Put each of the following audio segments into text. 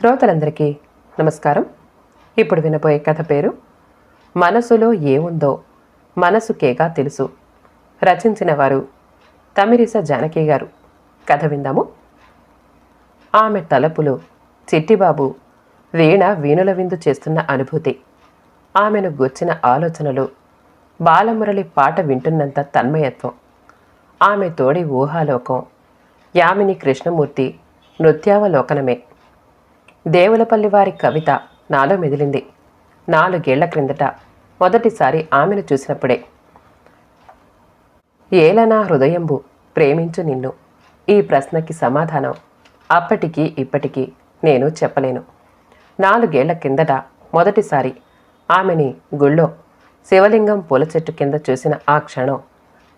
శ్రోతలందరికీ నమస్కారం. ఇప్పుడు వినబోయే కథ పేరు మనసులో ఏముందో మనసుకేగా తెలుసు రచించిన వారు తమిరిస జానకి గారు. కథ విందాము. ఆమె తలపులు చిట్టిబాబు వీణ వీణుల విందు చేస్తున్న అనుభూతి. ఆమెను గుచ్చిన ఆలోచనలు బాలమురళి పాట వింటున్నంత తన్మయత్వం. ఆమె తోడి ఊహాలోకం యామిని కృష్ణమూర్తి నృత్యావలోకనమే. దేవులపల్లి వారి కవిత నాలో మెదిలింది. నాలుగేళ్ళ క్రిందట మొదటిసారి ఆమెను చూసినప్పుడే. ఏల నా హృదయంబు ప్రేమించు నిన్ను. ఈ ప్రశ్నకి సమాధానం అప్పటికి ఇప్పటికీ నేను చెప్పలేను. నాలుగేళ్ళ కిందట మొదటిసారి ఆమెని గుళ్ళో శివలింగం పూల చెట్టు కింద చూసిన ఆ క్షణం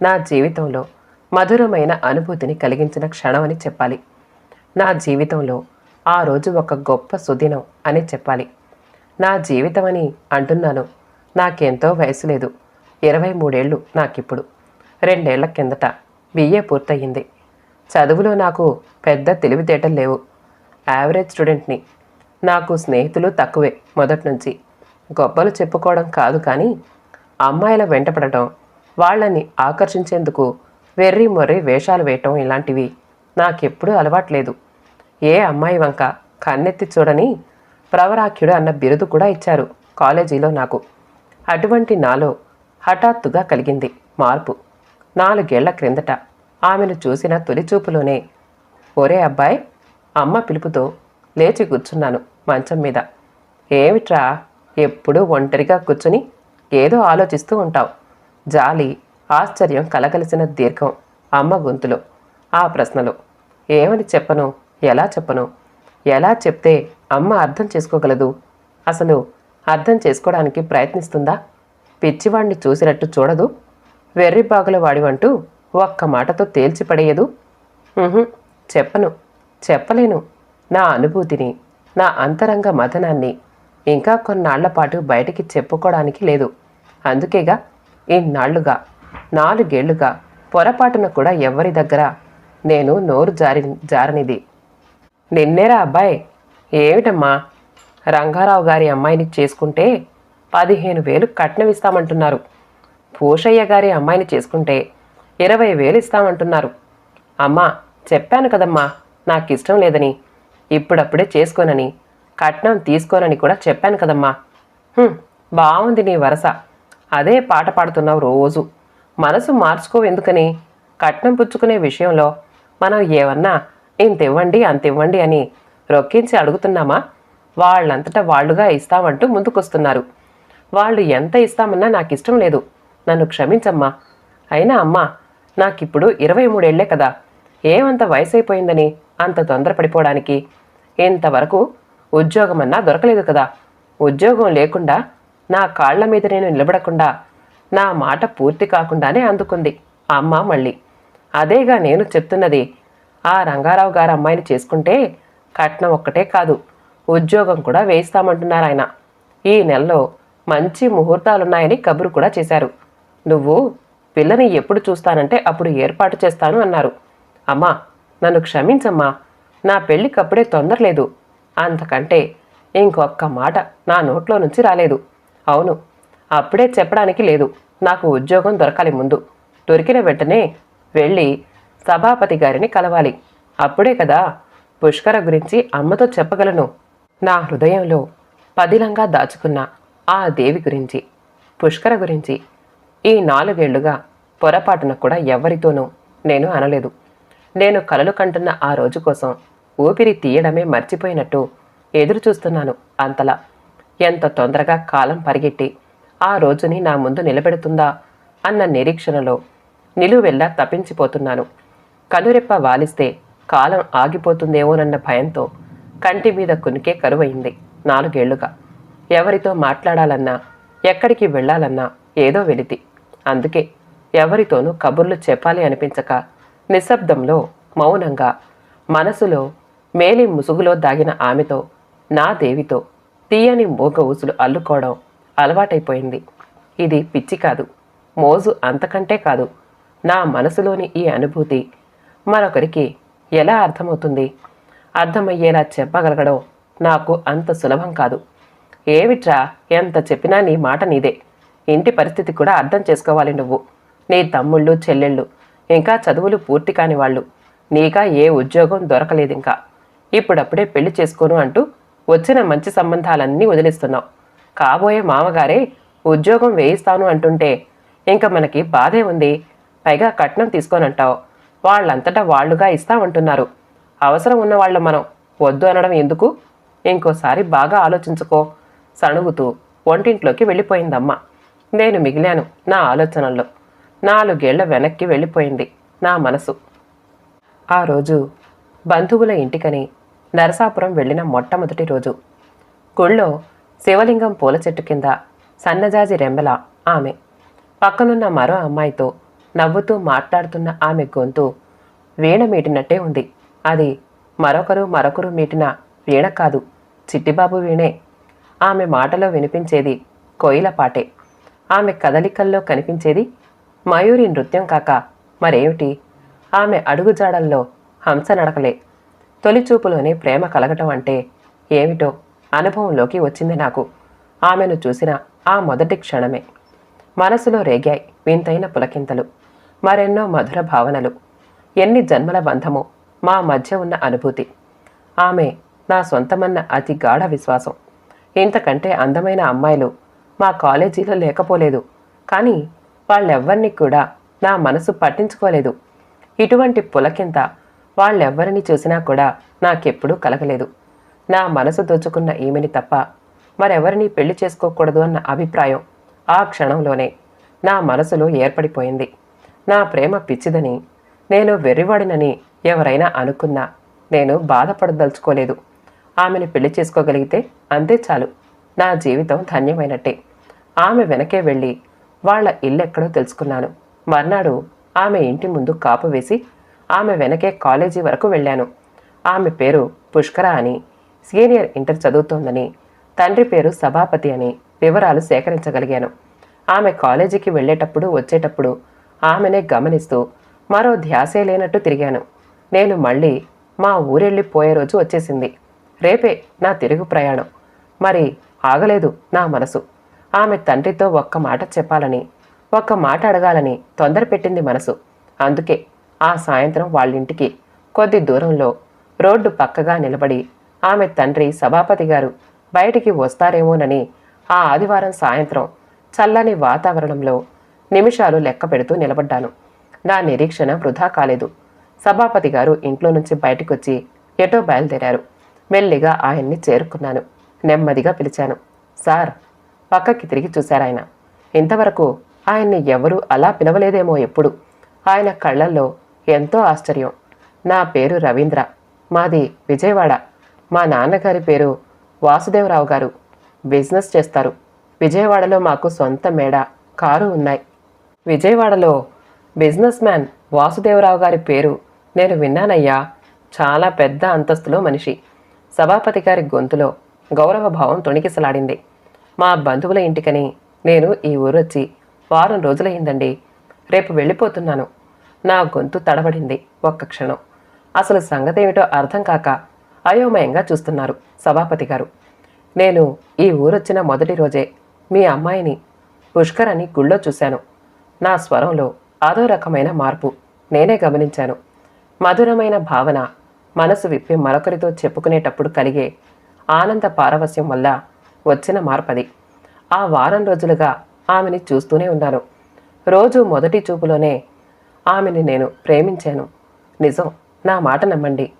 నా జీవితంలో మధురమైన అనుభూతిని కలిగించిన క్షణం అని చెప్పాలి. నా జీవితంలో ఆ రోజు ఒక గొప్ప సుదినం అని చెప్పాలి. నా జీవితం అని అంటున్నాను. నాకెంతో వయసు లేదు. ఇరవై మూడేళ్ళు నాకిప్పుడు. రెండేళ్ళ కిందట బిఏ పూర్తయింది. చదువులో నాకు పెద్ద తెలివితేటలు లేవు. యావరేజ్ స్టూడెంట్ని నాకు స్నేహితులు తక్కువే మొదటి నుంచి. గొప్పలు చెప్పుకోవడం కాదు కానీ అమ్మాయిల వెంటపడటం వాళ్ళని ఆకర్షించేందుకు వెర్రి మొర్రి వేషాలు వేయటం ఇలాంటివి నాకెప్పుడూ అలవాట్లేదు ఏ అమ్మాయి వంక కన్నెత్తి చూడని ప్రవరాఖ్యుడు అన్న బిరుదు కూడా ఇచ్చారు కాలేజీలో నాకు. అటువంటి నాలో హఠాత్తుగా కలిగింది మార్పు. నాలుగేళ్ళ క్రిందట ఆమెను చూసిన తొలి చూపులోనే ఒరే అబ్బాయి అమ్మ పిలుపుతో లేచి కూర్చున్నాను మంచం మీద. ఏమిట్రా ఎప్పుడూ ఒంటరిగా కూర్చుని ఏదో ఆలోచిస్తూ ఉంటావు. జాలి ఆశ్చర్యం కలగలిసిన దీర్ఘం అమ్మ గొంతులో ఆ ప్రశ్నలో. ఏమని చెప్పను? ఎలా చెప్పను? ఎలా చెప్తే అమ్మ అర్థం చేసుకోగలదు? అసలు అర్థం చేసుకోవడానికి ప్రయత్నిస్తుందా? పిచ్చివాణ్ణి చూసినట్టు చూడదు? వెర్రి బాగుల వాడివంటూ ఒక్క మాటతో తేల్చిపడేయదు చెప్పను. చెప్పలేను. నా అనుభూతిని నా అంతరంగ మథనాన్ని ఇంకా కొన్నాళ్ళ పాటు బయటికి చెప్పుకోవడానికి లేదు. అందుకేగా ఇన్నాళ్ళుగా నాలుగేళ్ళుగా పొరపాటున కూడా ఎవరి దగ్గర నేను నోరు జారి జారనిది. నిన్నేరా అబ్బాయి? ఏమిటమ్మా? రంగారావు గారి అమ్మాయిని చేసుకుంటే పదిహేను వేలు కట్నం ఇస్తామంటున్నారు పూషయ్య గారి అమ్మాయిని చేసుకుంటే ఇరవై వేలు ఇస్తామంటున్నారు. అమ్మా చెప్పాను కదమ్మా నాకు ఇష్టం లేదని. ఇప్పుడప్పుడే చేసుకోనని కట్నం తీసుకోనని కూడా చెప్పాను కదమ్మా. బాగుంది నీ వరస. అదే పాట పాడుతున్నావు రోజు. మనసు మార్చుకోవెందుకని? కట్నం పుచ్చుకునే విషయంలో మనం ఏమన్నా ఇంత ఇవ్వండి అంత ఇవ్వండి అని రొక్కించి అడుగుతున్నామా? వాళ్ళంతటా వాళ్ళుగా ఇస్తామంటూ ముందుకొస్తున్నారు. వాళ్ళు ఎంత ఇస్తామన్నా నాకు ఇష్టం లేదు. నన్ను క్షమించమ్మా. అయినా అమ్మా నాకిప్పుడు ఇరవై మూడేళ్ళే కదా. ఏమంత వయసు అయిపోయిందని అంత తొందరపడిపోవడానికి? ఇంతవరకు ఉద్యోగమన్నా దొరకలేదు కదా. ఉద్యోగం లేకుండా నా కాళ్ళ మీద నేను నిలబడకుండా నా మాట పూర్తి కాకుండానే అందుకుంది. అమ్మ మళ్ళీ అదేగా నేను చెప్తున్నది ఆ రంగారావు గారు అమ్మాయిని చేసుకుంటే కట్నం ఒక్కటే కాదు ఉద్యోగం కూడా వేయిస్తామంటున్నారు ఆయన. ఈ నెలలో మంచి ముహూర్తాలున్నాయని కబురు కూడా చేశారు. నువ్వు పిల్లని ఎప్పుడు చూస్తానంటే అప్పుడు ఏర్పాటు చేస్తాను అన్నారు. అమ్మా నన్ను క్షమించమ్మా నా పెళ్ళికప్పుడే తొందర లేదు. అంతకంటే ఇంకొక్క మాట నా నోట్లో నుంచి రాలేదు. అవును అప్పుడే చెప్పడానికి లేదు నాకు ఉద్యోగం దొరకాలి ముందు. దొరికిన వెంటనే వెళ్ళి సభాపతి గారిని కలవాలి. అప్పుడే కదా పుష్కర గురించి అమ్మతో చెప్పగలను. నా హృదయంలో పదిలంగా దాచుకున్న ఆ దేవి గురించి పుష్కర గురించి ఈ నాలుగేళ్ళుగా పొరపాటున కూడా ఎవరితోనూ నేను అనలేదు. నేను కలలు కంటున్న ఆ రోజు కోసం ఊపిరి తీయడమే మర్చిపోయినట్టు ఎదురు చూస్తున్నాను అంతలా. ఎంత తొందరగా కాలం పరిగెట్టి ఆ రోజుని నా ముందు నిలబెడుతుందా అన్న నిరీక్షణలో నిలువెల్లా తప్పించిపోతున్నాను. కనురెప్ప వాలిస్తే కాలం ఆగిపోతుందేమోనన్న భయంతో కంటి మీద కునికే కరువైంది నాలుగేళ్ళుగా. ఎవరితో మాట్లాడాలన్నా ఎక్కడికి వెళ్ళాలన్నా ఏదో వెలితి. అందుకే ఎవరితోనూ కబుర్లు చెప్పాలి అనిపించక నిశ్శబ్దంలో మౌనంగా మనసులో మేలి ముసుగులో దాగిన ఆమెతో నా దేవితో తీయని మోగ ఊసులు అల్లుకోవడం అలవాటైపోయింది. ఇది పిచ్చి కాదు మోజు అంతకంటే కాదు నా మనసులోని ఈ అనుభూతి మరొకరికి ఎలా అర్థమవుతుంది? అర్థమయ్యేలా చెప్పగలగడం నాకు అంత సులభం కాదు. ఏమిట్రా ఎంత చెప్పినా నీ మాట నీదే. ఇంటి పరిస్థితి కూడా అర్థం చేసుకోవాలి నువ్వు. నీ తమ్ముళ్ళు చెల్లెళ్ళు ఇంకా చదువులు పూర్తి కాని వాళ్ళు. నీకా ఏ ఉద్యోగం దొరకలేదు ఇంకా ఇప్పుడప్పుడే పెళ్ళి చేసుకోను అంటూ వచ్చిన మంచి సంబంధాలన్నీ వదిలిస్తున్నావు. కాబోయే మామగారే ఉద్యోగం వేయిస్తాను అంటుంటే ఇంకా మనకి బాధే ఉంది. పైగా కట్నం తీసుకోనంటావు. వాళ్ళంతటా వాళ్ళుగా ఇస్తామంటున్నారు. అవసరం ఉన్న వాళ్ళు మనం వద్దు అనడం ఎందుకు? ఇంకోసారి బాగా ఆలోచించుకో సణుగుతూ వంటింట్లోకి వెళ్ళిపోయిందమ్మ. నేను మిగిలాను నా ఆలోచనల్లో. నాలుగేళ్ళ వెనక్కి వెళ్ళిపోయింది నా మనసు. ఆ రోజు బంధువుల ఇంటికని నరసాపురం వెళ్ళిన మొట్టమొదటి రోజు. గుళ్ళో శివలింగం పూల చెట్టు కింద సన్నజాజి రెంబెల ఆమె. పక్కనున్న మరో అమ్మాయితో నవ్వుతూ మాట్లాడుతున్న ఆమె గొంతు వీణ మీటినట్టే ఉంది. అది మరొకరు మరొకరు మీటిన వీణ కాదు చిట్టిబాబు వీణే. ఆమె మాటలో వినిపించేది కోయిల పాటే. ఆమె కదలికల్లో కనిపించేది మయూరి నృత్యం కాక మరేమిటి? ఆమె అడుగుజాడల్లో హంస నడకలే. తొలి చూపులోనే ప్రేమ కలగటం అంటే ఏమిటో అనుభవంలోకి వచ్చింది నాకు. ఆమెను చూసిన ఆ మొదటి క్షణమే. మనసులో రేగాయి వింతైన పులకింతలు. మరెన్నో మధుర భావనలు. ఎన్ని జన్మల బంధమో మా మధ్య ఉన్న అనుభూతి. ఆమె నా సొంతమన్న అతి గాఢ విశ్వాసం. ఇంతకంటే అందమైన అమ్మాయిలు మా కాలేజీలో లేకపోలేదు. కానీ వాళ్ళెవ్వరిని కూడా నా మనసు పట్టించుకోలేదు. ఇటువంటి పులకింత వాళ్ళెవ్వరిని చూసినా కూడా నాకెప్పుడూ కలగలేదు. నా మనసు దోచుకున్న ఈమెని తప్ప మరెవరిని పెళ్ళి చేసుకోకూడదు అన్న అభిప్రాయం ఆ క్షణంలోనే నా మనసులో ఏర్పడిపోయింది. నా ప్రేమ పిచ్చిదని నేను వెర్రివాడినని ఎవరైనా అనుకున్నా నేను బాధపడదలుచుకోలేదు. ఆమెను పెళ్ళి చేసుకోగలిగితే అంతే చాలు. నా జీవితం ధన్యమైనట్టే. ఆమె వెనకే వెళ్ళి వాళ్ళ ఇల్లెక్కడో తెలుసుకున్నాను. మర్నాడు ఆమె ఇంటి ముందు కాపు వేసి ఆమె వెనకే కాలేజీ వరకు వెళ్ళాను. ఆమె పేరు పుష్కర అని సీనియర్ ఇంటర్ చదువుతోందని తండ్రి పేరు సభాపతి అని వివరాలు సేకరించగలిగాను. ఆమె కాలేజీకి వెళ్ళేటప్పుడు వచ్చేటప్పుడు ఆమెనే గమనిస్తూ మరో ధ్యాసే లేనట్టు తిరిగాను. నేను మళ్ళీ మా ఊరెళ్ళిపోయే రోజు వచ్చేసింది. రేపే నా తిరుగు ప్రయాణం. మరి ఆగలేదు నా మనసు. ఆమె తండ్రితో ఒక్క మాట చెప్పాలని ఒక్క మాట అడగాలని తొందర పెట్టింది మనసు. అందుకే ఆ సాయంత్రం వాళ్ళింటికి కొద్ది దూరంలో రోడ్డు పక్కగా నిలబడి ఆమె తండ్రి సభాపతి గారు బయటికి వస్తారేమోనని ఆ ఆదివారం సాయంత్రం చల్లని వాతావరణంలో నిమిషాలు లెక్క పెడుతూ నిలబడ్డాను. నా నిరీక్షణ వృధా కాలేదు. సభాపతి గారు ఇంట్లో నుంచి బయటకొచ్చి ఎటో బయలుదేరారు. మెల్లిగా ఆయన్ని చేరుకున్నాను. నెమ్మదిగా పిలిచాను. సార్ పక్కకి తిరిగి చూశారాయన ఇంతవరకు ఆయన్ని ఎవరూ అలా పిలవలేదేమో ఎప్పుడు. ఆయన కళ్ళల్లో ఎంతో ఆశ్చర్యం. నా పేరు రవీంద్ర. మాది విజయవాడ. మా నాన్నగారి పేరు వాసుదేవరావు గారు. బిజినెస్ చేస్తారు. విజయవాడలో మాకు సొంత మేడ కారు ఉన్నాయి. విజయవాడలో బిజినెస్ మ్యాన్ వాసుదేవరావు గారి పేరు నేను విన్నానయ్యా. చాలా పెద్ద అంతస్తులో మనిషి. సభాపతి గారి గొంతులో గౌరవ భావం తొణికిసలాడింది. మా బంధువుల ఇంటికని నేను ఈ ఊరొచ్చి వారం రోజులయ్యిందండి. రేపు వెళ్ళిపోతున్నాను. నా గొంతు తడబడింది ఒక్క క్షణం. అసలు సంగతి ఏమిటో అర్థం కాక అయోమయంగా చూస్తున్నారు సభాపతి గారు. నేను ఈ ఊరొచ్చిన మొదటి రోజే మీ అమ్మాయిని పుష్కర్ అని గుళ్ళో చూశాను. నా స్వరంలో అదో రకమైన మార్పు నేనే గమనించాను. మధురమైన భావన మనసు విప్పి మరొకరితో చెప్పుకునేటప్పుడు కలిగే ఆనంద పారవస్యం వల్ల వచ్చిన మార్పది. ఆ వారం రోజులుగా ఆమెని చూస్తూనే ఉన్నాను. రోజు మొదటి చూపులోనే ఆమెని నేను ప్రేమించాను. నిజం నా మాట నమ్మండి.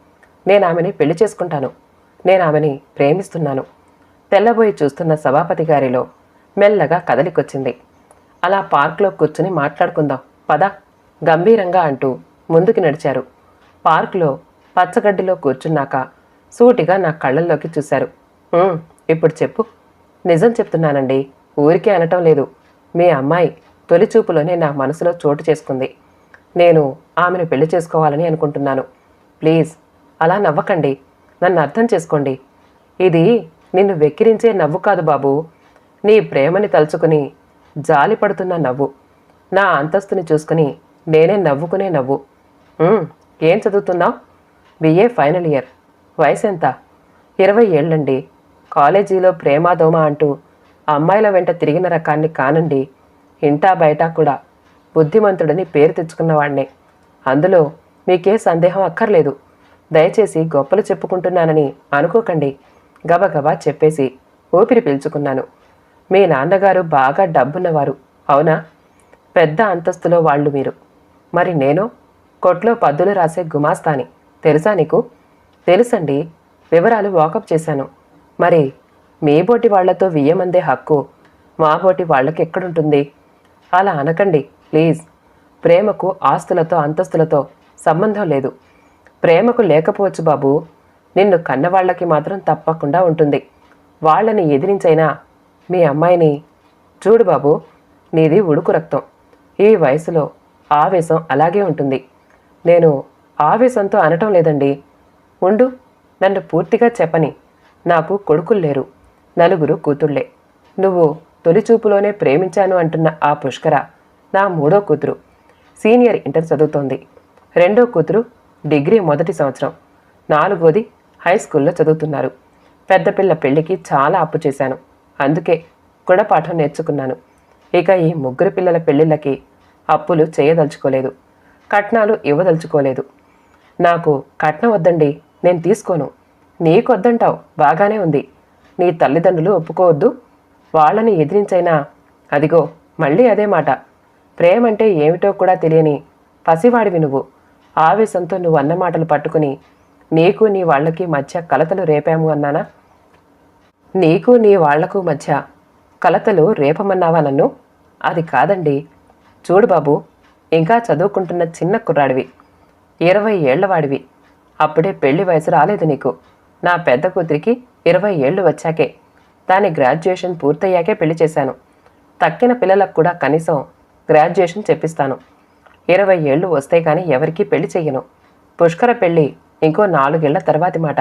నేను ఆమెని పెళ్ళి చేసుకుంటాను. నేను ఆమెని ప్రేమిస్తున్నాను. తెల్లబోయి చూస్తున్న సభాపతి గారిలో మెల్లగా కదలికొచ్చింది. అలా పార్క్లో కూర్చుని మాట్లాడుకుందాం. పద. గంభీరంగా అంటూ ముందుకు నడిచారు. పార్కులో పచ్చగడ్డిలో కూర్చున్నాక సూటిగా నా కళ్ళల్లోకి చూశారు. ఇప్పుడు చెప్పు. నిజం చెప్తున్నానండి. ఊరికే అనటం లేదు. మీ అమ్మాయి తొలి చూపులోనే నా మనసులో చోటు చేసుకుంది. నేను ఆమెను పెళ్ళి చేసుకోవాలని అనుకుంటున్నాను. ప్లీజ్ అలా నవ్వకండి. నన్ను అర్థం చేసుకోండి. ఇది నిన్ను వెక్కిరించే నవ్వు కాదు బాబు. నీ ప్రేమని తలుచుకుని జాలి పడుతున్న నవ్వు. నా అంతస్తుని చూసుకుని నేనే నవ్వుకునే నవ్వు. ఏం చదువుతున్నావు? బిఏ ఫైనల్ ఇయర్ వయసు ఎంత? ఇరవై ఏళ్ళండి. కాలేజీలో ప్రేమాదోమ అంటూ అమ్మాయిల వెంట తిరిగిన రకాన్ని కానండి. ఇంటా బయట కూడా. బుద్ధిమంతుడని పేరు తెచ్చుకున్నవాణ్ణే అందులో మీకే సందేహం అక్కర్లేదు. దయచేసి గొప్పలు చెప్పుకుంటున్నానని అనుకోకండి. గబగబా చెప్పేసి ఊపిరి పీల్చుకున్నాను. మీ నాన్నగారు బాగా డబ్బున్నవారు అవునా? పెద్ద అంతస్తులో వాళ్ళు మీరు. మరి నేను కొట్లో పద్దులు రాసే గుమాస్తాని. తెలుసా నీకు? తెలుసండి. వివరాలు వాకప్ చేశాను. మరి మీ బోటి వాళ్ళతో వియ్యమందే హక్కు. మా బోటి వాళ్ళకి ఎక్కడుంటుంది అలా అనకండి ప్లీజ్. ప్రేమకు ఆస్తులతో అంతస్తులతో సంబంధం లేదు. ప్రేమకు లేకపోవచ్చు బాబు. నిన్ను కన్నవాళ్ళకి మాత్రం తప్పకుండా ఉంటుంది. వాళ్ళని ఎదిరించైనా మీ అమ్మాయిని చూడు బాబు నీది ఉడుకు రక్తం. ఈ వయసులో ఆవేశం అలాగే ఉంటుంది. నేను ఆవేశంతో అనటం లేదండి. ఉండు నన్ను పూర్తిగా చెప్పని. నాకు కొడుకులు లేరు నలుగురు కూతుళ్ళే. నువ్వు తొలి చూపులోనే ప్రేమించాను అంటున్న ఆ పుష్కర నా మూడో కూతురు సీనియర్ ఇంటర్ చదువుతోంది. రెండో కూతురు డిగ్రీ మొదటి సంవత్సరం. నాలుగోది హై స్కూల్లో చదువుతున్నారు. పెద్దపిల్ల పెళ్ళికి చాలా అప్పు చేశాను. అందుకే కూడా పాఠం నేర్చుకున్నాను. ఇక ఈ ముగ్గురు పిల్లల పెళ్ళిళ్ళకి అప్పులు చేయదలుచుకోలేదు. కట్నాలు ఇవ్వదలుచుకోలేదు. నాకు కట్నం వద్దండి నేను తీసుకోను. నీకొద్దంటావు బాగానే ఉంది. నీ తల్లిదండ్రులు ఒప్పుకోవద్దు. వాళ్ళని ఎదిరించైనా అదిగో మళ్ళీ అదే మాట. ప్రేమంటే ఏమిటో కూడా తెలియని పసివాడివి నువ్వు. ఆవేశంతో నువ్వు అన్న మాటలు పట్టుకుని నీకు నీ వాళ్ళకి మధ్య కలతలు రేపాము అన్నానా? నీకు నీ వాళ్ళకు మధ్య కలతలు రేపమన్నావా నన్ను? అది కాదండి. చూడు బాబు ఇంకా చదువుకుంటున్న చిన్న కుర్రాడివి. ఇరవై ఏళ్ళవాడివి. అప్పుడే పెళ్ళి వయసు రాలేదు నీకు. నా పెద్ద కూతురికి ఇరవై ఏళ్ళు వచ్చాకే. దాని గ్రాడ్యుయేషన్ పూర్తయ్యాకే పెళ్ళి చేశాను. తక్కిన పిల్లలకు కూడా కనీసం గ్రాడ్యుయేషన్ చెప్పిస్తాను. ఇరవై ఏళ్ళు వస్తే కానీ ఎవరికీ పెళ్ళి చెయ్యను. పుష్కర పెళ్ళి ఇంకో నాలుగేళ్ళ తర్వాతి మాట.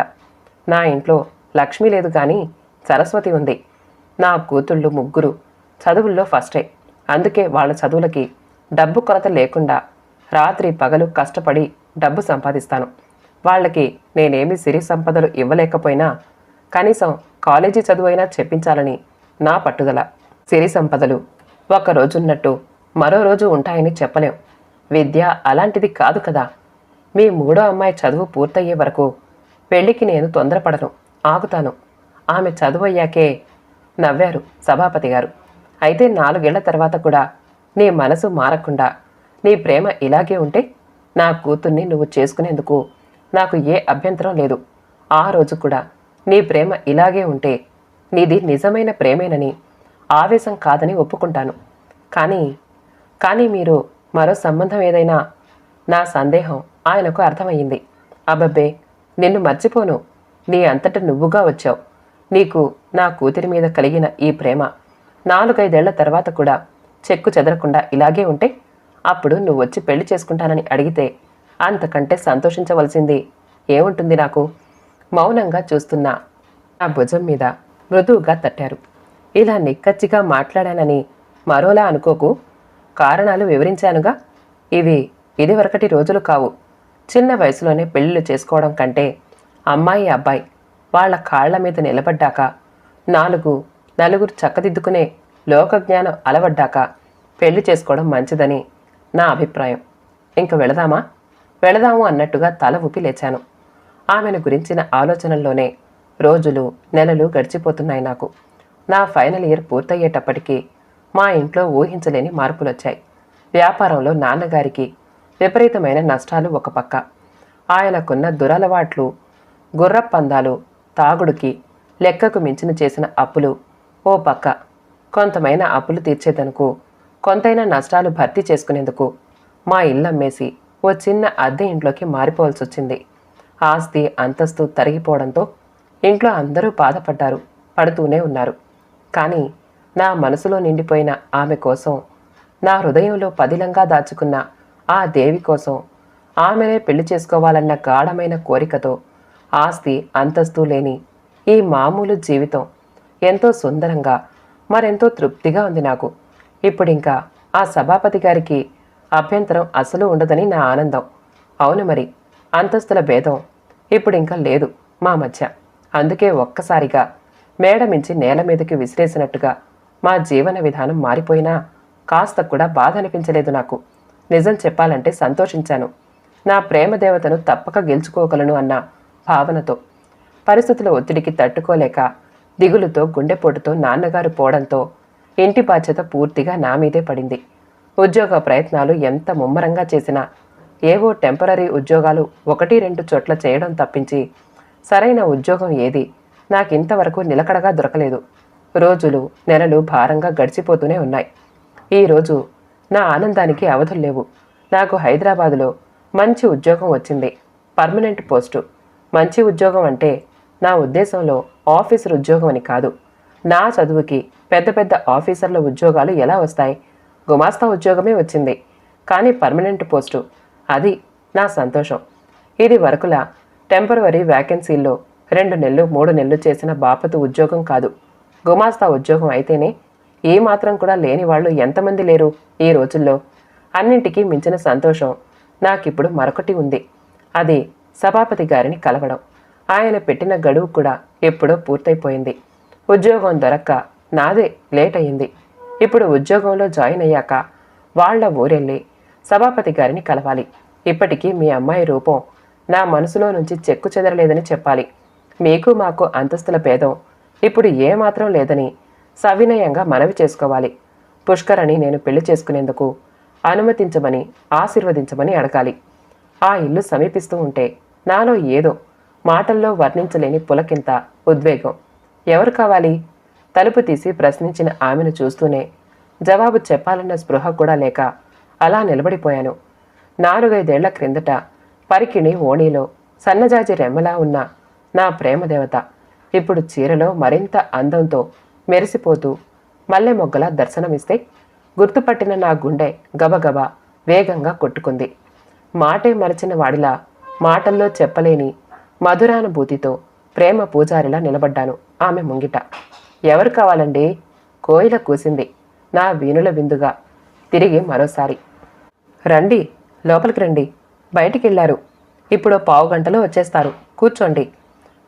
నా ఇంట్లో లక్ష్మి లేదు కానీ సరస్వతి ఉంది. నా కూతుళ్ళు ముగ్గురు చదువుల్లో ఫస్టే అందుకే వాళ్ళ చదువులకి డబ్బు కొరత లేకుండా రాత్రి పగలు కష్టపడి డబ్బు సంపాదిస్తాను. వాళ్ళకి నేనేమి సిరి సంపదలు ఇవ్వలేకపోయినా కనీసం కాలేజీ చదువైనా చెప్పించాలని నా పట్టుదల. సిరి సంపదలు ఒక రోజున్నట్టు మరో రోజు ఉంటాయని చెప్పలేం. విద్య అలాంటిది కాదు కదా. మీ మూడో అమ్మాయి చదువు పూర్తయ్యే వరకు పెళ్ళికి నేను తొందరపడను ఆగుతాను. ఆమె చదువయ్యాకే నవ్వారు సభాపతి గారు. అయితే నాలుగేళ్ళ తర్వాత కూడా నీ మనసు మారకుండా నీ ప్రేమ ఇలాగే ఉంటే నా కూతుర్ని నువ్వు చేసుకునేందుకు నాకు ఏ అభ్యంతరం లేదు. ఆ రోజు కూడా నీ ప్రేమ ఇలాగే ఉంటే నీది నిజమైన ప్రేమేనని ఆవేశం కాదని ఒప్పుకుంటాను. కానీ కానీ మీరు మరో సంబంధం ఏదైనా నా సందేహం ఆయనకు అర్థమయ్యింది. అబ్బబ్బే నిన్ను మర్చిపోను. నీ అంతట నువ్వుగా వచ్చావు. నీకు నా కూతురి మీద కలిగిన ఈ ప్రేమ నాలుగైదేళ్ళ తర్వాత కూడా చెక్కు చెదరకుండా ఇలాగే ఉంటే అప్పుడు నువ్వు వచ్చి పెళ్ళి చేసుకుంటానని అడిగితే అంతకంటే సంతోషించవలసింది ఏముంటుంది నాకు? మౌనంగా చూస్తున్నా. నా భుజం మీద మృదువుగా తట్టారు. ఇలా నిక్కచ్చిగా మాట్లాడానని మరోలా అనుకోకు కారణాలు వివరించానుగా? ఇవి ఇదివరకటి రోజులు కావు. చిన్న వయసులోనే పెళ్ళిళ్ళు చేసుకోవడం కంటే అమ్మాయి అబ్బాయి వాళ్ళ కాళ్ళ మీద నిలబడ్డాక నాలుగు నలుగురు చక్కదిద్దుకునే లోకజ్ఞానం అలవడ్డాక పెళ్ళి చేసుకోవడం మంచిదని నా అభిప్రాయం. ఇంక వెళదామా? వెళదాము అన్నట్టుగా తల ఊపి లేచాను. ఆమెను గురించిన ఆలోచనల్లోనే రోజులు నెలలు గడిచిపోతున్నాయి నాకు. నా ఫైనల్ ఇయర్ పూర్తయ్యేటప్పటికీ మా ఇంట్లో ఊహించలేని మార్పులొచ్చాయి. వ్యాపారంలో నాన్నగారికి విపరీతమైన నష్టాలు ఒక పక్క. ఆయనకున్న దురలవాట్లు గుర్రపందాలు తాగుడుకి లెక్కకు మించిన చేసిన అప్పులు. ఓ పక్క కొంతమైన అప్పులు తీర్చేదనుకు కొంతైనా నష్టాలు భర్తీ చేసుకునేందుకు మా ఇల్లు అమ్మేసి ఓ చిన్న అద్దె ఇంట్లోకి మారిపోవాల్సి వచ్చింది ఆస్తి అంతస్తు తరిగిపోవడంతో ఇంట్లో అందరూ బాధపడ్డారు పడుతూనే ఉన్నారు. కానీ నా మనసులో నిండిపోయిన ఆమె కోసం నా హృదయంలో పదిలంగా దాచుకున్న ఆ దేవి కోసం ఆమెనే పెళ్ళి చేసుకోవాలన్న గాఢమైన కోరికతో ఆస్తి అంతస్తు లేని ఈ మామూలు జీవితం ఎంతో సుందరంగా మరెంతో తృప్తిగా ఉంది నాకు. ఇప్పుడింకా ఆ సభాపతి గారికి అభ్యంతరం అసలు ఉండదని నా ఆనందం. అవును మరి అంతస్తుల భేదం ఇప్పుడింకా లేదు మా మధ్య. అందుకే ఒక్కసారిగా మేడ మించి నేల మీదకి విసిరేసినట్టుగా మా జీవన విధానం మారిపోయినా కాస్త కూడా బాధ అనిపించలేదు నాకు. నిజం చెప్పాలంటే సంతోషించాను. నా ప్రేమ దేవతను తప్పక గెలుచుకోగలను అన్న భావనతో పరిస్థితుల ఒత్తిడికి తట్టుకోలేక దిగులుతో గుండెపోటుతో నాన్నగారు పోవడంతో ఇంటి బాధ్యత పూర్తిగా నా మీదే పడింది. ఉద్యోగ ప్రయత్నాలు ఎంత ముమ్మరంగా చేసినా ఏవో టెంపరీ ఉద్యోగాలు ఒకటి రెండు చోట్ల చేయడం తప్పించి సరైన ఉద్యోగం ఏది నాకింతవరకు నిలకడగా దొరకలేదు. రోజులు నెలలు భారంగా గడిచిపోతూనే ఉన్నాయి. ఈరోజు నా ఆనందానికి అవధులు లేవు. నాకు హైదరాబాదులో మంచి ఉద్యోగం వచ్చింది. Permanent post. మంచి ఉద్యోగం అంటే నా ఉద్దేశంలో ఆఫీసర్ ఉద్యోగం అని కాదు. నా చదువుకి పెద్ద పెద్ద ఆఫీసర్ల ఉద్యోగాలు ఎలా వస్తాయి? గుమాస్తా ఉద్యోగమే వచ్చింది. కానీ పర్మనెంట్ పోస్టు అది నా సంతోషం. ఇది వరకులా టెంపరవరీ వ్యాకెన్సీల్లో రెండు నెలలు మూడు నెలలు చేసిన బాపతు ఉద్యోగం కాదు. గుమాస్తా ఉద్యోగం అయితేనే ఏ మాత్రం కూడా లేని వాళ్ళు ఎంతమంది లేరు ఈ రోజుల్లో? అన్నింటికీ మించిన సంతోషం నాకిప్పుడు మరొకటి ఉంది. అది సభాపతి గారిని కలవడం. ఆయన పెట్టిన గడువు కూడా ఎప్పుడో పూర్తయిపోయింది. ఉద్యోగం దొరక్క నాదే లేట్ అయింది ఇప్పుడు ఉద్యోగంలో జాయిన్ అయ్యాక వాళ్ళ ఊరెళ్ళి సభాపతి గారిని కలవాలి. ఇప్పటికీ మీ అమ్మాయి రూపం నా మనసులో నుంచి చెక్కు చెదరలేదని చెప్పాలి. మీకు మాకు అంతస్తుల భేదం. ఇప్పుడు ఏమాత్రం లేదని సవినయంగా మనవి చేసుకోవాలి. పుష్కరని నేను పెళ్ళి చేసుకునేందుకు అనుమతించమని ఆశీర్వదించమని అడగాలి. ఆ ఇల్లు సమీపిస్తూ ఉంటే నాలో ఏదో మాటల్లో వర్ణించలేని పులకింత ఉద్వేగం. ఎవరు కావాలి? తలుపు తీసి ప్రశ్నించిన ఆమెను చూస్తూనే జవాబు చెప్పాలన్న స్పృహ కూడా లేక అలా నిలబడిపోయాను. నాలుగైదేళ్ళ క్రిందట పరికిణి ఓణీలో సన్నజాజి రెమ్మలా ఉన్న నా ప్రేమదేవత ఇప్పుడు చీరలో మరింత అందంతో మెరిసిపోతూ మల్లె మొగ్గల దర్శనమిస్తే గుర్తుపట్టిన నా గుండె గబగబా వేగంగా కొట్టుకుంది. మాటే మరచిన వాడిలా మాటల్లో చెప్పలేని మధురానుభూతితో ప్రేమ పూజారిలా నిలబడ్డాను ఆమె ముంగిట. ఎవరు కావాలండి? కోయిల కూసింది నా వీణుల విందుగా. తిరిగి మరోసారి. రండి లోపలికి రండి. బయటికి వెళ్ళారు ఇప్పుడు పావు గంటలో వచ్చేస్తారు. కూర్చోండి.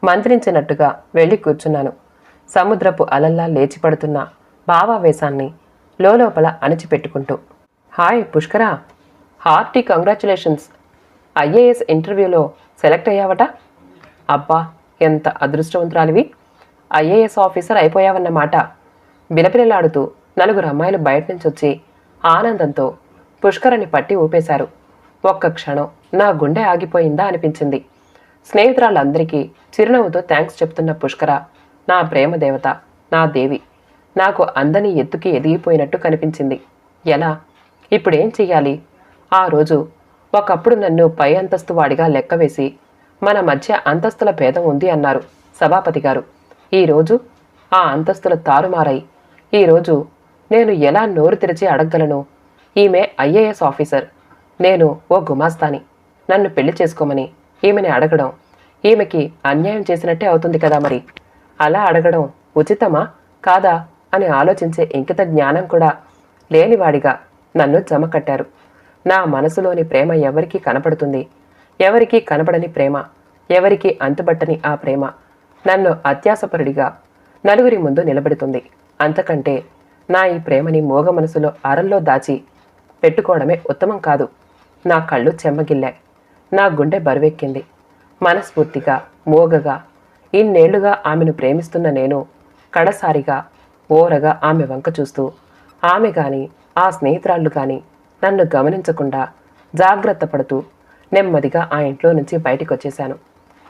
మంత్రించినట్టుగా వెళ్ళి కూర్చున్నాను. సముద్రపు అలల్లా లేచిపడుతున్న భావావేశాన్ని లోపల అణిచిపెట్టుకుంటూ. హాయ్ పుష్కరా. Hearty congratulations. ఐఏఎస్ ఇంటర్వ్యూలో సెలెక్ట్ అయ్యావట? అబ్బా ఎంత అదృష్టవంతురాలివి. IAS officer అయిపోయావన్నమాట. బిలపిలలాడుతూ నలుగురు అమ్మాయిలు బయట నుంచి వచ్చి ఆనందంతో పుష్కరని పట్టి ఊపేశారు. ఒక్క క్షణం నా గుండె ఆగిపోయిందా అనిపించింది. స్నేహితురాళ్ళందరికీ చిరునవ్వుతో థ్యాంక్స్ చెప్తున్న పుష్కర నా ప్రేమ దేవత నా దేవి నాకు అందని ఎత్తుకి ఎదిగిపోయినట్టు కనిపించింది. ఎలా? ఇప్పుడేం చెయ్యాలి? ఆ రోజు ఒకప్పుడు నన్ను పై అంతస్తు వాడిగా లెక్కవేసి మన మధ్య అంతస్తుల భేదం ఉంది అన్నారు సభాపతి గారు. ఈరోజు ఆ అంతస్తుల తారుమారై ఈరోజు నేను ఎలా నోరు తెరిచి అడగగలను? ఈమె ఐఏఎస్ ఆఫీసర్ నేను ఓ గుమాస్తాని. నన్ను పెళ్ళి చేసుకోమని ఈమెని అడగడం ఈమెకి అన్యాయం చేసినట్టే అవుతుంది కదా మరి? అలా అడగడం ఉచితమా కాదా అని ఆలోచించే ఇంకిత జ్ఞానం కూడా లేనివాడిగా నన్ను జమ కట్టారు. నా మనసులోని ప్రేమ ఎవరికి కనపడుతుంది? ఎవరికి కనపడని ప్రేమ? ఎవరికి అంతుబట్టని ఆ ప్రేమ? నన్ను అత్యాసపరుడిగా నలుగురి ముందు నిలబెడుతుంది. అంతకంటే నా ఈ ప్రేమని మోగ మనసులో అరల్లో దాచి పెట్టుకోవడమే ఉత్తమం కాదు. నా కళ్ళు చెమ్మగిల్లాయి. నా గుండె బరువెక్కింది. మనస్ఫూర్తిగా మోగగా ఇన్నేళ్ళుగా ఆమెను ప్రేమిస్తున్న నేను కడసారిగా ఓరగా ఆమె వంక చూస్తూ ఆమె కానీ ఆ స్నేహితురాళ్ళు కానీ నన్ను గమనించకుండా జాగ్రత్త పడుతూ నెమ్మదిగా ఆ ఇంట్లో నుంచి బయటికి వచ్చేశాను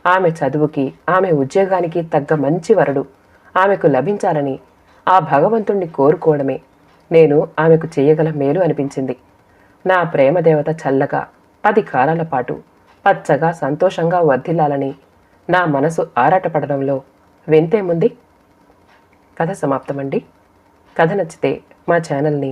ఆమె చదువుకి ఆమె ఉద్యోగానికి తగ్గ మంచి వరుడు ఆమెకు లభించాలని ఆ భగవంతుణ్ణి కోరుకోవడమే నేను ఆమెకు చేయగల మేలు అనిపించింది. నా ప్రేమదేవత చల్లగా పది కాలాల పాటు పచ్చగా సంతోషంగా వర్ధిల్లాలని నా మనసు ఆరాటపడడంలో వింతేముంది కథ సమాప్తమండి. కథ నచ్చితే మా ఛానల్ని